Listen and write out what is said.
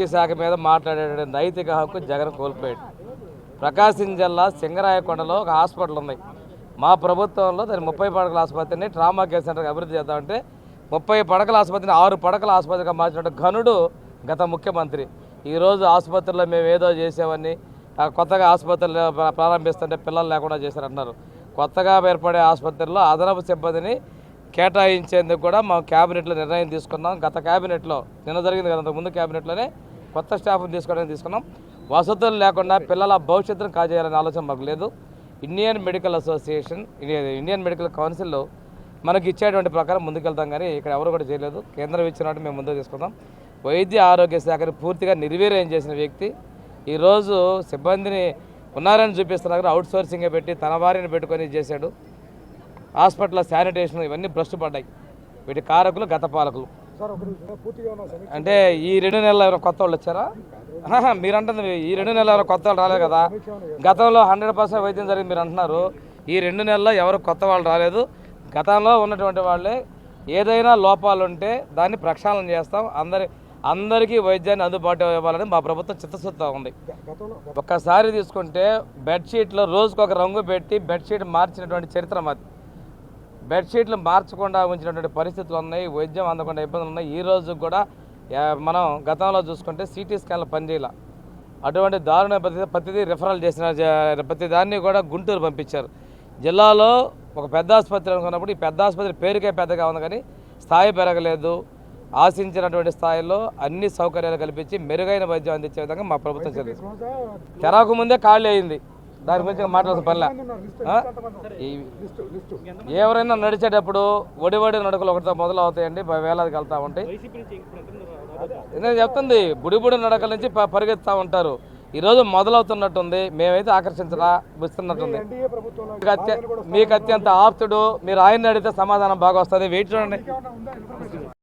శాఖ మీద మాట్లాడే నైతిక హక్కు జగన్ కోల్పోయాడు. ప్రకాశం జిల్లా సింగరాయకొండలో ఒక హాస్పిటల్ ఉంది. మా ప్రభుత్వంలో దాని ముప్పై పడకల ఆసుపత్రిని ట్రామా కేర్ సెంటర్గా అభివృద్ధి చేద్దామంటే ముప్పై పడకల ఆసుపత్రిని ఆరు పడకల ఆసుపత్రిగా మార్చినట్టు ఘనుడు గత ముఖ్యమంత్రి. ఈరోజు ఆసుపత్రిలో మేము ఏదో చేసేవన్నీ కొత్తగా ఆసుపత్రులు ప్రారంభిస్తుంటే పిల్లలు లేకుండా చేశారంటున్నారు. కొత్తగా ఏర్పడే ఆసుపత్రిలో అదనపు సిబ్బందిని కేటాయించేందుకు కూడా మా క్యాబినెట్లో నిర్ణయం తీసుకున్నాం. గత క్యాబినెట్లో నిన్న జరిగింది కదా ముందు క్యాబినెట్లోనే కొత్త స్టాఫ్ని తీసుకోవడానికి తీసుకున్నాం. వసతులు లేకుండా పిల్లల భవిష్యత్తును కాజేయాలనే ఆలోచన మాకు లేదు. Indian medical association Indian Indian medical council మనకి ఇచ్చేటువంటి ప్రకారం ముందుకెళ్తాం కానీ ఇక్కడ ఎవరు కూడా చేయలేదు. కేంద్రం ఇచ్చినట్టు మేము ముందుకు తీసుకుందాం. వైద్య ఆరోగ్య శాఖని పూర్తిగా నిర్వీర్యం చేసిన వ్యక్తి. ఈరోజు సిబ్బందిని ఉన్నారని చూపిస్తున్నారు అవుట్ సోర్సింగే పెట్టి తన వారిని పెట్టుకొని చేశాడు. హాస్పిటల్ శానిటేషన్ ఇవన్నీ భ్రష్టు పడ్డాయి వీటి కారకులు గత పాలకులు. అంటే ఈ రెండు నెలలు ఎవరైనా కొత్త వాళ్ళు వచ్చారా? మీరు అంటుంది ఈ రెండు నెలలు ఎవరైనా కొత్త వాళ్ళు రాలేదు కదా. గతంలో హండ్రెడ్ పర్సెంట్ వైద్యం జరిగింది మీరు అంటున్నారు. ఈ రెండు నెలల్లో ఎవరు కొత్త వాళ్ళు రాలేదు. గతంలో ఉన్నటువంటి వాళ్ళే ఏదైనా లోపాలు ఉంటే దాన్ని ప్రక్షాళన చేస్తాం. అందరి అందరికీ వైద్యాన్ని అందుబాటులో ఇవ్వాలని మా ప్రభుత్వం చిత్తశుద్ధితో ఉంది. ఒక్కసారి తీసుకుంటే బెడ్షీట్లో రోజుకు ఒక రంగు పెట్టి బెడ్షీట్ మార్చినటువంటి చరిత్ర మాది. బెడ్షీట్లు మార్చకుండా ఉంచినటువంటి పరిస్థితులు ఉన్నాయి వైద్యం అందకుండా ఇబ్బందులు ఉన్నాయి. ఈ రోజు కూడా మనం గతంలో చూసుకుంటే సిటీ స్కాన్లు పనిచేయాల. అటువంటి దారుణ ప్రతి ప్రతిదీ రిఫరల్ చేసిన ప్రతి దాన్ని కూడా గుంటూరు పంపించారు. జిల్లాలో ఒక పెద్ద ఆసుపత్రి అనుకున్నప్పుడు ఈ పెద్ద ఆసుపత్రి పేరుకే పెద్దగా ఉంది కానీ స్థాయి పెరగలేదు. ఆశించినటువంటి స్థాయిలో అన్ని సౌకర్యాలు కల్పించి మెరుగైన వైద్యం అందించే విధంగా మా ప్రభుత్వం సంవత్సరాలు తెరకు ముందే ఖాళీ అయింది. దాని గురించి మాట్లాడాల్సిన పనిలే. లిస్ట్ ఎవరైనా నడిచేటప్పుడు ఒడి ఒడి నడకలు ఒకటితో మొదలు అవుతాయండి ప- వేలాదికి వెళ్తూ ఉంటాయి. నేను చెప్తుంది బుడి బుడి నడకల నుంచి ప- పరిగెత్తుతా ఉంటారు. ఈరోజు మొదలవుతున్నట్టుంది మేమైతే ఆకర్షించరా ఇస్తున్నట్టుంది మీకు అత్య మీకు అత్యంత ఆప్తుడు మీరు ఆయన అడిగితే సమాధానం బాగా వస్తుంది. వెయిట్ చూడండి.